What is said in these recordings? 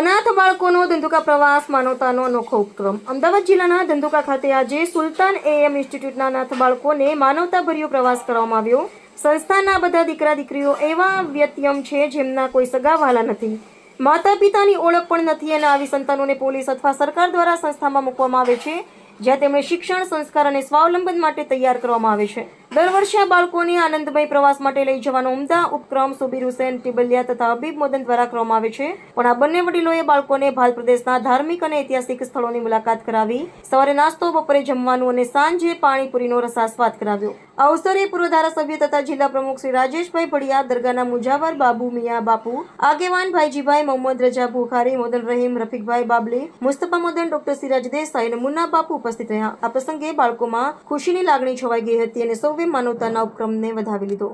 અનાથ બાળકોનો ધંધુકા પ્રવાસ માનવતાનો અનોખો ઉપક્રમ. અમદાવાદ જિલ્લાના ધંધુકા ખાતે આજે સુલતાન એએમ ઇન્સ્ટિટ્યૂટના અનાથ બાળકોને માનવતાભર્યો પ્રવાસ કરવામાં આવ્યો. સંસ્થાના બધા દીકરા દીકરીઓ એવા વ્યત્યમ છે જેમના કોઈ સગા વહાલા નથી. માતા પિતાની ઓળખ પણ નથી અને આવી સંતાનોને પોલીસ અથવા સરકાર દ્વારા સંસ્થામાં મૂકવામાં આવે છે, જ્યાં તેમણે શિક્ષણ, સંસ્કાર અને સ્વાવલંબન માટે તૈયાર કરવામાં આવે છે. દર વર્ષે આ બાળકોને આનંદમય પ્રવાસ માટે લઈ જવાનો ઉમદા ઉપક્રમ સુબીર હુસેન, ટિબલિયા તથા હબીબ મોદન દ્વારા કરવામાં આવે છે. પણ આ બંને વડીલોએ બાળકોને ભાલ પ્રદેશના ધાર્મિક અને ઐતિહાસિક સ્થળોની મુલાકાત કરાવી. સવારે નાસ્તો, બપોરે જમવાનું અને સાંજે પાણીપુરીનો રસાસ્વાદ કરાવ્યો. આ અવસરે પૂર્વ ધારાસભ્ય તથા જિલ્લા પ્રમુખ શ્રી રાજેશભાઈ ભડિયા, દરગાહના મુજાવર બાબુ, મિયા બાપુ, આગેવાન ભાઈજીભાઈ મોહમ્મદ રજા ભુખારી, મોદન રહીમ, રફીકભાઈ બાબલી, મુસ્તફા મોદન, ડોક્ટર સિરાજ દેસાઈ અને મુન્ના બાપુ ઉપસ્થિત રહ્યા. આ પ્રસંગે બાળકોમાં ખુશીની લાગણી છવાઈ ગઈ હતી અને સૌએ માનવતાના ઉપક્રમને વધાવી લીધો.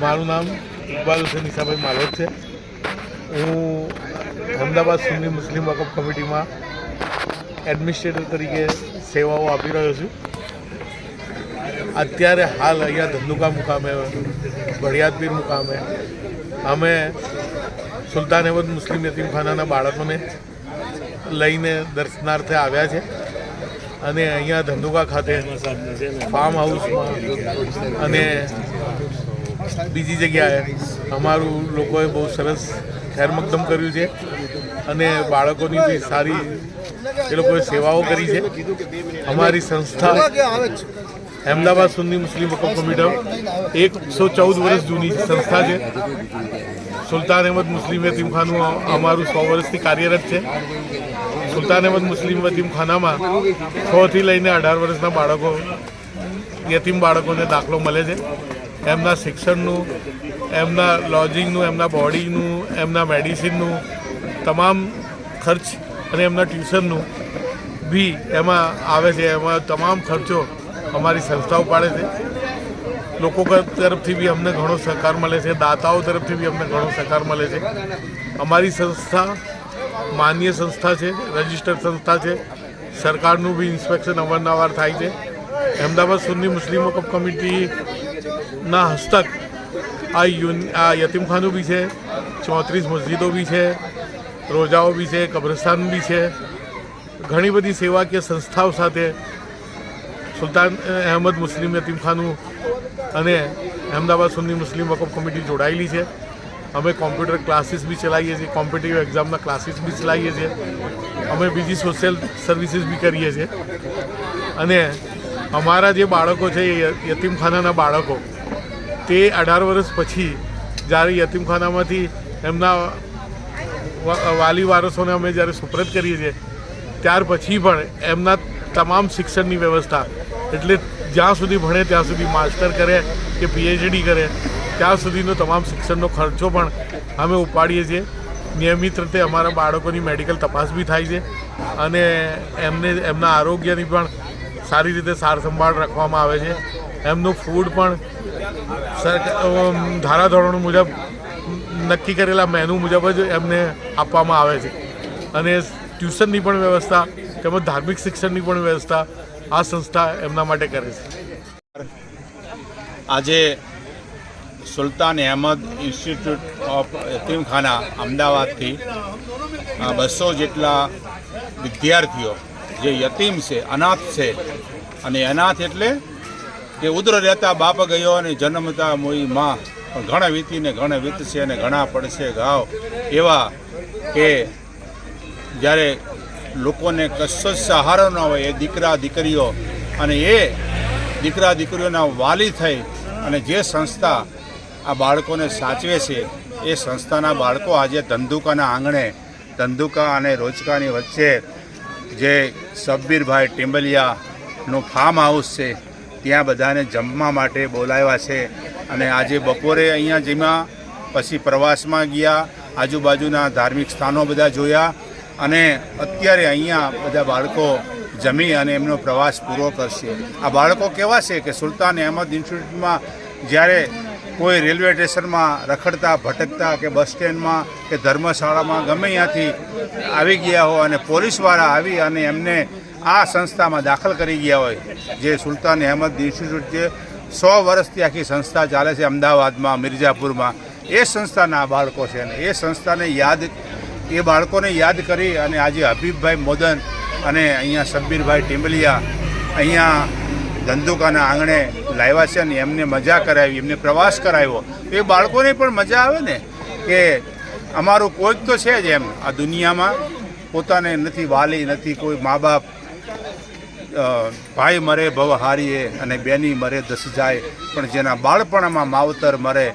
મારું નામ ઇકબાલ હુસેન ઈસાભાઈ માલોદ છે. હું અમદાવાદ સુન્ની મુસ્લિમ વકફ કમિટીમાં એડમિનિસ્ટ્રેટર તરીકે સેવાઓ આપી રહ્યો છું. અત્યારે હાલ અહીંયા ધંધુકા મુકામે ભડિયાદપીર મુકામે, અમે સુલતાન અહેમદ મુસ્લિમ યતીમખાનાના બાળકોને લઈને દર્શનાર્થે આવ્યા છે. અને અહીંયા ધંધુકા ખાતે ફાર્મ હાઉસમાં અને બીજી જગ્યાએ અમારું લોકોએ બહુ સરસ ખેરમકદમ કર્યું છે અને બાળકોની બી સારી એ લોકોએ સેવાઓ કરી છે. અમારી સંસ્થા અહેમદાબાદ સુન્ની મુસ્લિમ વકફ કમિટી એકસો ચૌદ વર્ષ જૂની સંસ્થા છે. સુલતાન અહેમદ મુસ્લિમ યતીમખાનું અમારું સો વર્ષથી કાર્યરત છે. સુલતાન અહેમદ મુસ્લિમ યતીમખાનામાં છથી લઈને અઢાર વર્ષના બાળકો, યતીમ બાળકોને દાખલો મળે છે. એમના શિક્ષણનું, એમના લોજિંગનું એમના બોડીનું એમના મેડિસિનનું તમામ ખર્ચ અને એમના ટ્યુશનનું બી એમાં આવે છે. એમાં તમામ ખર્ચો અમારી સંસ્થાઓ પાડે છે. લોકો તરફથી બી અમને ઘણો સહકાર મળે છે, દાતાઓ તરફથી બી અમને ઘણો સહકાર મળે છે. અમારી સંસ્થા માન્ય સંસ્થા છે, રજિસ્ટર્ડ સંસ્થા છે. સરકારનું બી ઇન્સ્પેક્શન અવારનવાર થાય છે. અહેમદાબાદ સુન્ની મુસ્લિમ વકફ કમિટીના હસ્તક આ યુન, આ યતીમખાનું બી છે, ચોત્રીસ મસ્જિદો બી છે, રોજાઓ બી છે, કબ્રસ્તાન બી છે. ઘણી બધી સેવાકીય સંસ્થાઓ સાથે સુલતાન અહેમદ મુસ્લિમ યતીમખાનું અને અહેમદાબાદ સુન્ની મુસ્લિમ વકફ કમિટી જોડાયેલી છે. અમે કોમ્પ્યુટર ક્લાસીસ બી ચલાવીએ છીએ, કોમ્પિટિટિવ એક્ઝામના ક્લાસીસ બી ચલાવીએ છીએ. અમે બીજી સોશિયલ સર્વિસીસ બી કરીએ છીએ. અને અમારા જે બાળકો છે, એ યતીમખાનાના બાળકો, તે અઢાર વર્ષ પછી જ્યારે યતીમખાનામાંથી એમના વાલી વારસોને અમે જ્યારે સુપ્રત કરીએ છીએ, ત્યાર પછી પણ એમના તમામ શિક્ષણની વ્યવસ્થા એટલે જ્યાં સુધી ભણે, ત્યાં સુધી માસ્ટર કરે કે પીએચડી કરે, ત્યાં સુધીનો તમામ શિક્ષણનો ખર્ચો પણ અમે ઉપાડીએ છીએ. નિયમિત રીતે અમારા બાળકોની મેડિકલ તપાસ બી થાય છે અને એમને, એમના આરોગ્યની પણ સારી રીતે સારસંભાળ રાખવામાં આવે છે. એમનું ફૂડ પણ ધારાધોરણો મુજબ, નક્કી કરેલા મેનુ મુજબ જ એમને આપવામાં આવે છે. અને ટ્યુશનની પણ વ્યવસ્થા તેમજ ધાર્મિક શિક્ષણની પણ વ્યવસ્થા આ સંસ્થા એમના માટે કરે છે. આજે સુલતાન અહેમદ ઇન્સ્ટિટ્યૂટ ઓફ યતીમખાના અમદાવાદથી બસો જેટલા વિદ્યાર્થીઓ, જે યતીમ છે, અનાથ છે, અને અનાથ એટલે કે ઉદ્ર રહેતા બાપ ગયો અને જન્મતા મોઈ માં, પણ ઘણા વીતીને ઘણા વીતશે અને ઘણા પડશે ઘાવ, એવા કે જ્યારે લોકોને કશો જ સહારો ન હોય, એ દીકરા, દીકરીઓ અને એ દીકરા, દીકરીઓના વાલી થઈ અને જે સંસ્થા આ બાળકોને સાચવે છે, એ સંસ્થાના બાળકો આજે ધંધુકાના આંગણે, ધંધુકા અને રોજકાની વચ્ચે જે સબ્બીરભાઈ ટીમ્બલિયાનું ફાર્મ હાઉસ છે, ત્યાં બધાને જમવા માટે બોલાવ્યા છે અને આજે બપોરે અહીંયા જેમાં પછી પ્રવાસમાં ગયા, આજુબાજુના ધાર્મિક સ્થાનો બધા જોયા અને અત્યારે અહીંયા બધા બાળકો જમી અને એમનો પ્રવાસ પૂરો કરશે. આ બાળકો કેવા છે કે સુલતાન અહેમદ ઇન્સ્ટિટ્યૂટમાં જ્યારે કોઈ રેલવે સ્ટેશનમાં રખડતા, ભટકતા કે બસ સ્ટેન્ડમાં કે ધર્મશાળામાં ગમે ત્યાંથી આવી ગયા હોય અને પોલીસવાળા આવી અને એમને આ સંસ્થામાં દાખલ કરી ગયા હોય, જે સુલતાન અહેમદ ઇન્સ્ટિટ્યૂટ છે, સો વર્ષથી આખી સંસ્થા ચાલે છે અમદાવાદમાં, મિર્ઝાપુરમાં. એ સંસ્થાના બાળકો છે અને એ સંસ્થાને યાદ એ બાળકોને યાદ કરી અને આજે હબીબભાઈ મોદન અને અહીંયા શબ્બીરભાઈ ટીમ્બલિયા અહીંયા ધંધુકાના આંગણે લાવ્યા છે અને એમને મજા કરાવી, એમને પ્રવાસ કરાવ્યો. એ બાળકોને પણ મજા આવે ને કે અમારું કોઈક તો છે જ એમ. આ દુનિયામાં પોતાને નથી વાલી, નથી કોઈ મા બાપ ભાઈ મરે, ભવ હારીએ અને બેની મરે, દસ જાય. પણ જેના બાળપણમાં માવતર મરે,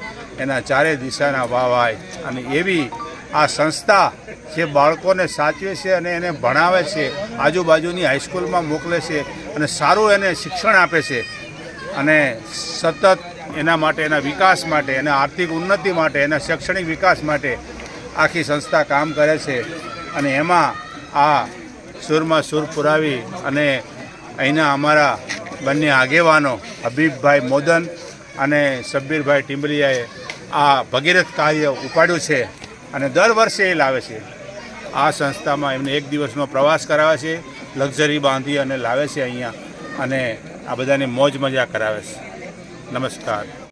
એના ચારે દિશાના વાવાય. અને એવી આ સંસ્થા જે બાળકોને સાચવે છે અને એને ભણાવે છે, આજુબાજુની હાઈસ્કૂલમાં મોકલે છે અને સારું એને શિક્ષણ આપે છે. અને સતત એના માટે, એના વિકાસ માટે, એના આર્થિક ઉન્નતિ માટે, એના શૈક્ષણિક વિકાસ માટે આખી સંસ્થા કામ કરે છે. અને એમાં આ સુરમાં સુર પુરાવી અને અહીંના અમારા બંને આગેવાનો હબીબભાઈ મોદન અને શબ્બીરભાઈ ટીમ્બલિયાએ આ ભગીરથ કાર્ય ઉપાડ્યું છે. અને દર વર્ષે એ લાવે છે. આ સંસ્થામાં એમને એક દિવસનો પ્રવાસ કરાવે છે, લક્ઝરી બાંધી અને લાવે છે અહીંયા અને આ બધાને મોજ મજા કરાવે છે. નમસ્કાર.